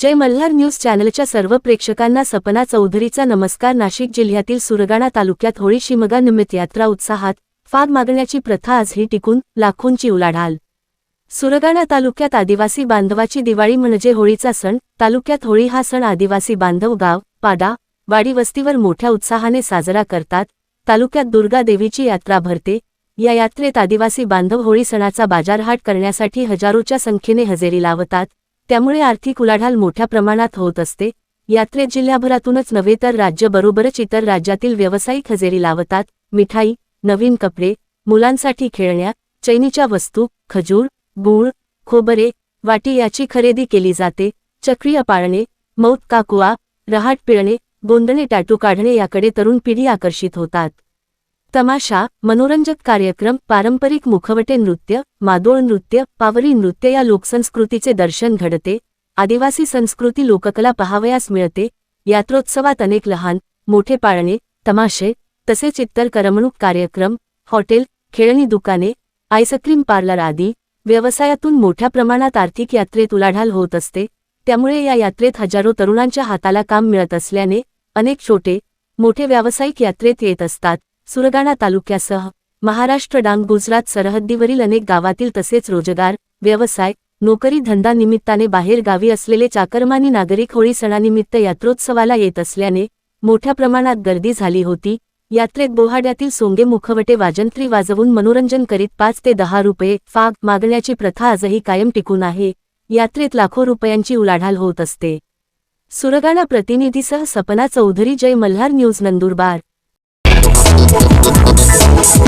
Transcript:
जय Malhar news चॅनलच्या सर्व प्रेक्षकांना सपना चौधरीचा नमस्कार. नाशिक जिल्ह्यातील सुरगाणा तालुक्यात होळी शिमगा निमित्त यात्रा उत्साहात फाग मागण्याची प्रथा आजही टिकून लाखोंची उलाढाल. सुरगाणा तालुक्यात आदिवासी बांधवाची दिवाळी म्हणजे होळीचा सण. तालुक्यात होळी हा सण आदिवासी बांधव गाव पाडा वाडी वस्तीवर मोठ्या उत्साहाने साजरा करतात. तालुक्यात दुर्गा देवीची यात्रा भरते. या यात्रेत आदिवासी बांधव होळी सणाचा बाजारहाट करण्यासाठी हजारोच्या संख्येने हजेरी लावतात. त्यामुळे आर्थिक उलाढाल मोठ्या प्रमाणात होत असते. यात्रेत जिल्ह्याभरातूनच नव्हे तर राज्यबरोबरच इतर राज्यातील व्यावसायिक हजेरी लावतात. मिठाई नवीन कपडे मुलांसाठी खेळण्या चैनीच्या वस्तू खजूर गूळ खोबरे वाटी याची खरेदी केली जाते. चक्रीय पाळणे मौत काकुआ रहाट पिळणे गोंदणे टाटू काढणे याकडे तरुण पिढी आकर्षित होतात. तमाशा मनोरंजक कार्यक्रम पारंपरिक मुखवटे नृत्य मादोळ नृत्य पावरी नृत्य या लोकसंस्कृतीचे दर्शन घडते. आदिवासी संस्कृती लोककला पहावयास मिळते. यात्रोत्सवात अनेक लहान मोठे पाळणे तमाशे तसेच इतर करमणूक कार्यक्रम हॉटेल खेळणी दुकाने आईस्क्रीम पार्लर आदी व्यवसायातून मोठ्या प्रमाणात आर्थिक यात्रेत उलाढाल होत असते. त्यामुळे या यात्रेत हजारो तरुणांच्या हाताला काम मिळत असल्याने अनेक छोटे मोठे व्यावसायिक यात्रेत येत असतात. सुरगाणा तालुक्यासह महाराष्ट्र डांग गुजरात सरहद्दीवरील अनेक गावातील तसेच रोजगार व्यवसाय नोकरी धंदा निमित्ताने बाहेर गावी असलेले चाकरमानी नागरिक होळी सणानिमित्त यात्रोत्सवाला येत असल्याने मोठ्या प्रमाणात गर्दी झाली होती. यात्रेत बोहाड्यातील सोंगे मुखवटे वाजंत्री वाजवून मनोरंजन करीत पाच ते दहा रुपये फाग मागण्याची प्रथा आजही कायम टिकून आहे. यात्रेत लाखो रुपयांची उलाढाल होत असते. Surgana प्रतिनिधीसह Sapna Chaudhary Jai Malhar news Nandurbar. Thank you.